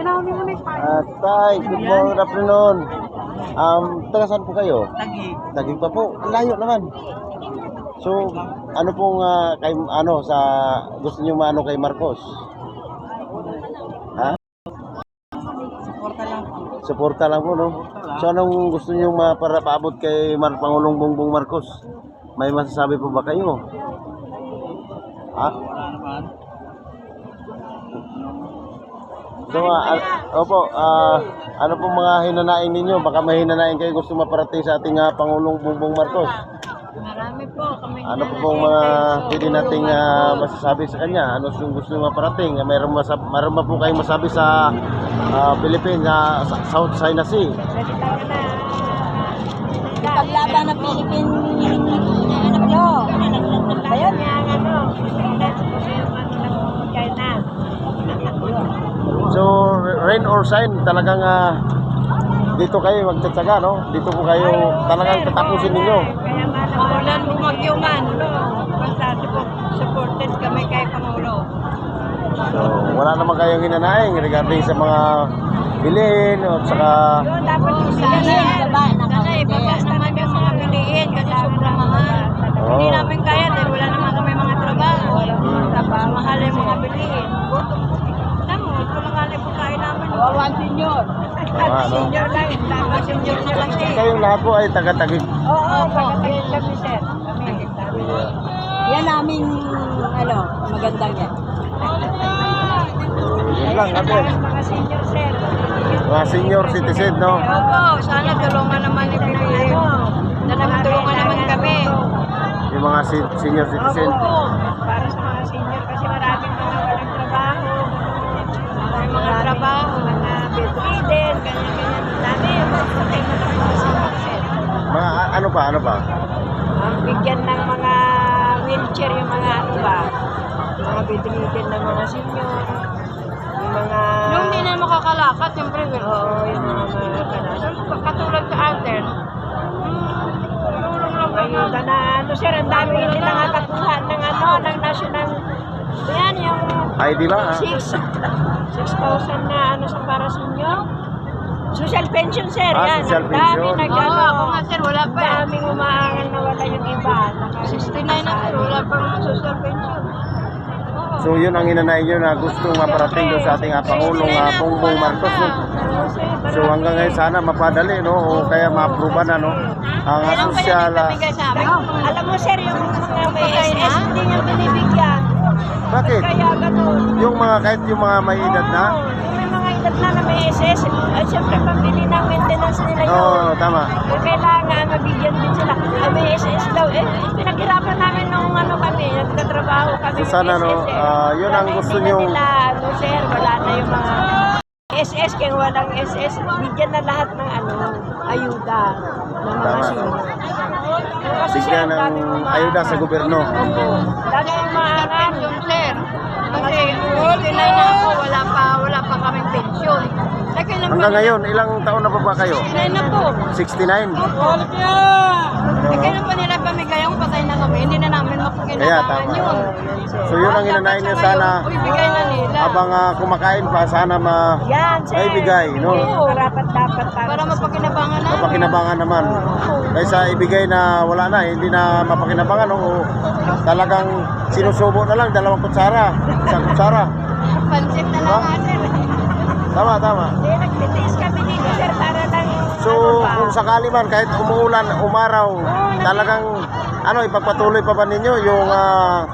Ah, tay, good morning, good afternoon. Um, taga saan po kayo? Lagi. Tagig pa po. Ang Layo naman. So, ano pong ah, kay ano sa gusto niyo maano kay Marcos? Ha? Suporta lang po. Suporta lang po, no? So, anong gusto niyo ma para paabot kay Mar Pangulong Bongbong Marcos? May masasabi po ba kayo? Ha? Wala naman. So, ah, opo, ah, ano pong mga hinanaing ninyo? Baka may hinanaing kayo gusto maparating sa ating ah, Pangulong Bongbong Marcos. Marami po kami. Ano po pong mga pwede nating ah, masasabi sa kanya? Ano yung gusto nyo maparating? Mayroon, masab mayroon ba po kayong masabi sa ah, Philippines, sa sa South China Sea? Paglaban ng Philippine ano bro? Ayun. So, rain or shine, talagang ah, dito kayo magtsatsaga, no? Dito po kayo talagang tatapusin ninyo. Umulan, bumagyo man. Basta support- supported kami kay Pangulo. So, wala naman kayong hinanaing regarding sa mga bilhin at saka Yun, dapat yung Sana ibaba naman yung mga bilihin kasi sobrang mahal. Hindi namin kaya dahil wala naman kami mga trabaho. Tapos mahal yung mga bilihin. Kulangali po kain namin. Wawan senior. Ano? Senior lang, tapos senior na lang siya. kayong lahat po ay taga-tagig. Oo, pagkatagin kami sir. Kami. Yan namin ano, magandang yan. Yun lang, natin. Mga senior sir. Mga senior citizen, no? Opo, sana tulungan naman ni Pilipinas. Talagang tulungan naman kami. Yung mga senior citizen. Opo, para sa mga senior kasi maraming mga walang trabaho. May mga trabaho, mga bedridden, ganyan-ganyan. Dami, basta kayo na lang mga ano pa, ano pa? Ang bigyan ng mga wheelchair yung mga ano ba, mga bedridden ng mga senior. Yung mga... Yung hindi na makakalakad, siyempre, Oo, yung mga kanasal. katulad sa atin. Ayuda na ano sir, ang dami hindi nakakakuha ng ano, ng national, yan yung ID ba? ah? 6, 6,000 na ano sa para sa inyo. Social pension sir, Ah, yan. social ang dami pension. nag Oo, ano, ako nga sir, wala pa eh. daming umaangal na wala yung iba. 69 na sir, wala pang social pension. So yun ang inanayin nyo na gustong maparating doon sa ating ah, Pangulong ah, Bongbong Marcos. No? So hanggang ngayon sana mapadali no o kaya ma-approve na no ang ah, social ah, Bigay sa amin. Alam mo sir, yung mga may SS, hindi niya binibigyan. bakit Kaya ganun. yung mga kahit yung mga may edad na Oo, yung edad na na may SS, ay siyempre pambili ng maintenance nila yun. oo tama Eh, kailangan mabigyan din sila. Ay, may SS daw. Eh, pinaghirapan namin nung ano kami, nagtatrabaho kami. So, sana, ng no, SS, eh. ah, yun ang gusto niyong- Nila, ano, sir, wala na yung mga SS, kaya walang SS, bigyan na lahat ng ano, ayuda ng mga Tama. senior. Bigyan ng ayuda sa gobyerno Opo. Dami yung mga Kasi, sinay na ako, wala pa, wala pa kaming pension. Hanggang ngayon ilang taon na pa ba kayo Sinay na po. 69 Eh, kailan pa nila pamigay ang patay na kami, hindi na namin Kaya, tama. yun. so yun ang inanayin nyo sana Uy, bigay na nila. habang ah, kumakain pa sana ma Yan, sir. Ay, bigay, no? Oo, Karapat dapat Para mapagkinabangan namin. mapakinabangan naman kaysa ibigay na wala na hindi na mapakinabangan o talagang sinusubo na lang dalawang kutsara isang kutsara Pansit na lang nga, sir. Tama tama Hindi, nagtitiis kami dito, sir, para lang... so ano ba? kung sakali man kahit umuulan umaraw talagang ano ipagpatuloy pa ba ninyo yung ah,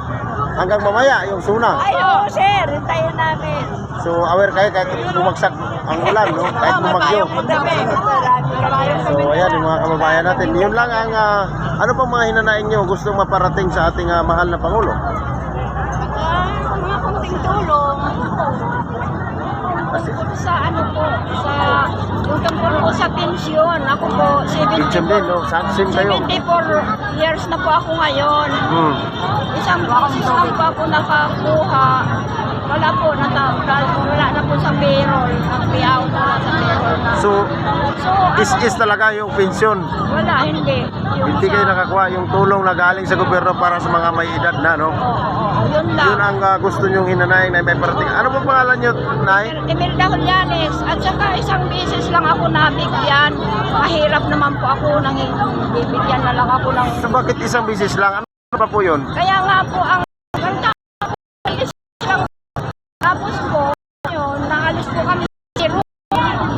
hanggang mamaya yung suna Ay, oo, sir. Hintayin namin. so aware kayo kahit bumagsak ang ulan no kahit bumagyo. Marami kami. So ayan yung mga kababayan natin. Yun lang ang ah, ano pang mga hinanain nyo gustong maparating sa ating ah, mahal na Pangulo. Ah, mga kunting tulong. Kasi Sa ano po, sa... Yung tungkol po sa pensyon. Ako po, 74. Kitchen din, no? Sa sim kayo. 74 years na po ako ngayon. Hmm. Isang isang pa ako nakakuha. Wala po, nata, wala, wala na po sa payroll. Nag-payout na sa payroll na. So, So, ano, is-is talaga yung pensyon. wala, hindi. Yung Hindi kayo nakakuha yung tulong na galing sa gobyerno para sa mga may edad na, no? Oo, oo, yun lang. Yun ang ah, gusto nyong hinanayin na may parating. Ano po pangalan nyo, Nay? Imelda Julianes, at saka isang beses lang ako nabigyan. Mahirap naman po ako, nang bibigyan na lang ako ng... So bakit isang bisis lang? Ano pa po yun? Kaya nga po, ang ganda ko, is lang, tapos po, yun, naalis po kami sa room.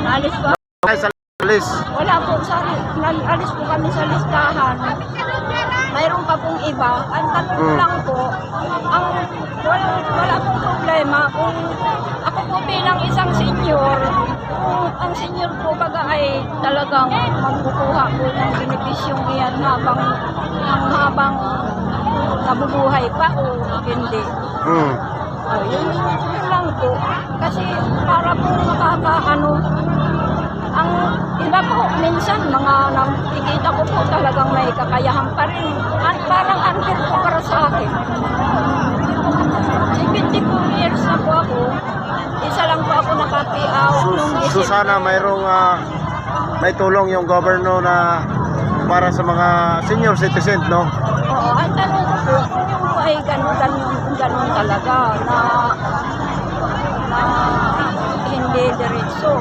Naalis po, Ay, sa list. wala po, sorry, naalis po kami sa listahan. Mayroon pa pong iba. Ang tatlo Mm. lang po, ang wala, wala pong problema kung ako po bilang isang senior, kung ang senior po baga ay talagang magkukuha po ng benepisyong iyan habang ang habang nabubuhay pa o hindi. Hmm. Oh, yun, yun lang po. Kasi para po nakakaano, ang iba po, minsan mga nakikita ko po talagang may kakayahan pa rin. At parang unfair po para sa akin. 74 years na po ako. Isa lang po ako nakapay out So, sana mayroong ah, may tulong yung gobyerno na para sa mga senior citizen, no? Oo, ang tanong ko po, yung po ay ganun, ganun, ganun talaga na na hindi diretso.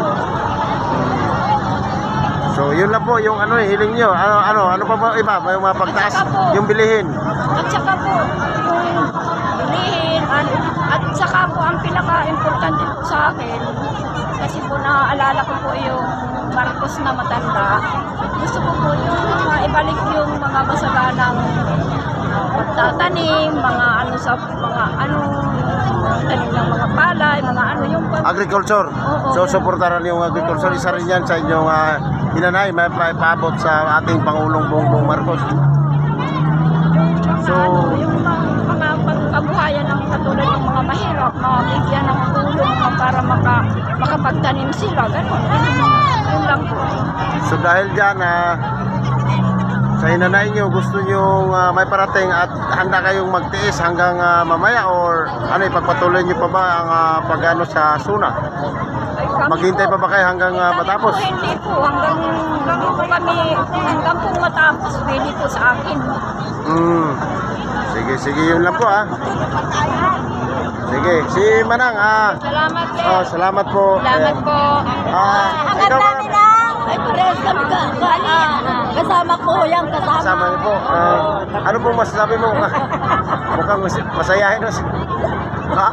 So yun lang po yung ano eh, hiling nyo. Ano ano ano pa ba iba? May mga pagtaas yung bilihin. At saka po, yung bilihin, at, at saka po ang pinaka-importante po sa akin, kasi po naaalala ko po yung Marcos na matanda, gusto ko po yung mga ibalik yung mga masaganang pagtatanim, mga ano sa mga ano, tanim ng mga palay, mga ano yung pag- Agriculture. Oo. So suportahan yung agriculture isa rin yan sa inyong uh, hinanay may paabot sa ating Pangulong Bongbong Marcos. So ano, yung mga, mga pagkabuhayan ng katulad ng mga mahirap, mga bigyan ng tulong na para maka, makapagtanim sila, gano'n. Yun, yun lang po. so dahil diyan ah, sa hinanay nyo gusto nyo ah, may parating at handa kayong magtiis hanggang ah, mamaya or ano ipagpatuloy nyo pa ba ang ah, pagano sa suna? Maghintay po, pa ba kayo hanggang kami matapos? Po, hindi po, hanggang, hanggang po kami, hanggang po matapos, pwede po sa akin. Mm. Sige, sige, yun lang po ah. Sige, si Manang ah. Salamat, Sir. Oh, salamat po. Salamat Ayan. po. Ah, ikaw ba? Ay, parehas kami ka. Ah, kasama ko yan, kasama. Kasama niyo po. Ah, ano po masasabi mo? Mukhang mas- masayahin si- Ha?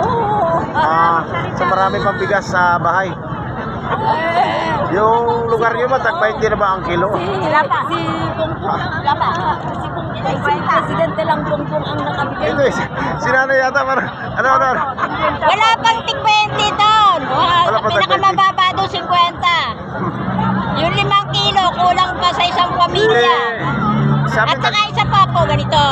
Oo. Ah, sa marami pang bigas sa bahay. Yung lugar niyo ba, tag 20 na ba ang kilo? Wala pa. Si Bongbong, wala pa. Si Bongbong, si Presidente lang Bongbong ang nakabigay. Ito eh, si- si nanay yata, parang, ano, ano, ano? Wala pang tig 20 doon. Wala pa tag 20. Pinakamababa doon 50. Yung limang kilo, kulang pa sa isang pamilya. Eh, sabi At tag, saka isa pa po, ganito.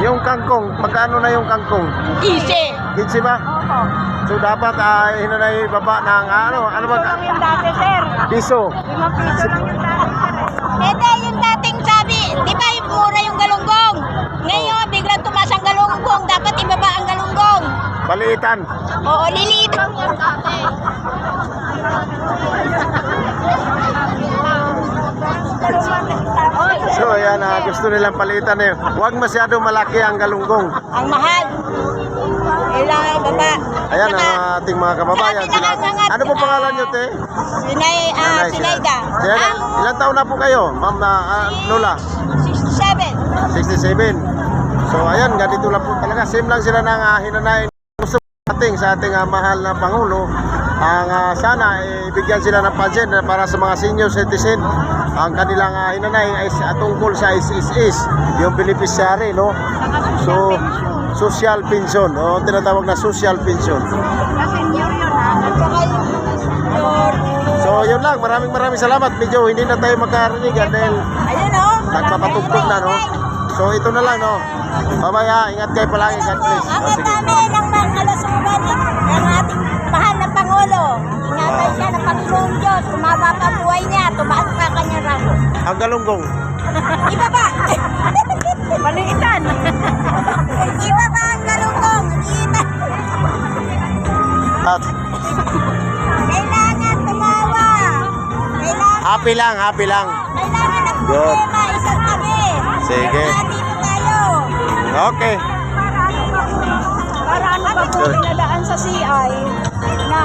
yung kangkong, magkano na yung kangkong? Easy. 15 ba? Oo. So dapat ay hinanay baba ng ano, ano ba? yung dati, sir. Piso. Limang piso lang yung dati, sir. Ete, yung dating sabi, di ba yung mura yung galunggong? Ngayon, biglang tumas ang galunggong, dapat ibaba ang galunggong. Paliitan. Oo, liliit lang yung dati. So ayan, ah, gusto nilang palitan eh. Huwag masyado malaki ang galunggong. Ang mahal. Kailangan baba. Ayan ang ating mga kababayan. Pinakangat, Ano po pangalan nyo, te? Sinay, ah, Nanay, Sinayda. Sinayda. Ang Ilan taon na po kayo, ma'am na ah, Lola? 67. 67. So ayan, ganito lang po talaga. Same lang sila ng uh, hinanayin. Natin sa ating ah, mahal na Pangulo. Ang ah, sana eh, ibigyan sila ng na para sa mga senior citizen. Ang kanilang uh, hinanay ay sa- tungkol sa SSS, yung beneficiary, no? So, social pension, no? Tinatawag na social pension. So, yun lang. Maraming maraming salamat. Medyo hindi na tayo magkarinig ah, dahil Ayun o. nagpapatugtog na, no? So, ito na lang, no? Ha? Ingat kayo palagi. God bless. Oh, Ang sige. namin ng mga kalusugan ng ating mahal na Pangulo. Ingatan siya ng Panginoong Diyos. Tumaba pa ang buhay niya. Tumaas pa ang kanyang rango. Ang galunggong. Iba ba? Maliitan. Iba ba ang galunggong? Iba. At Kailangan tumawa Happy lang, happy lang. Kailangan ng Good. Sige. Okay. Para ano pa po pinadaan sa CI na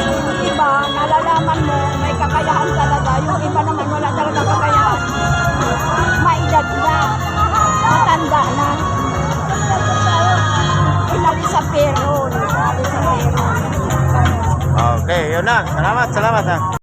yung iba, nalalaman mo, may kakayahan talaga. Yung iba naman, wala talaga kakayahan. Maedad na. Matanda na. Inalis sa pero. Inalis sa pero. Okay, yun na. Salamat, salamat ha.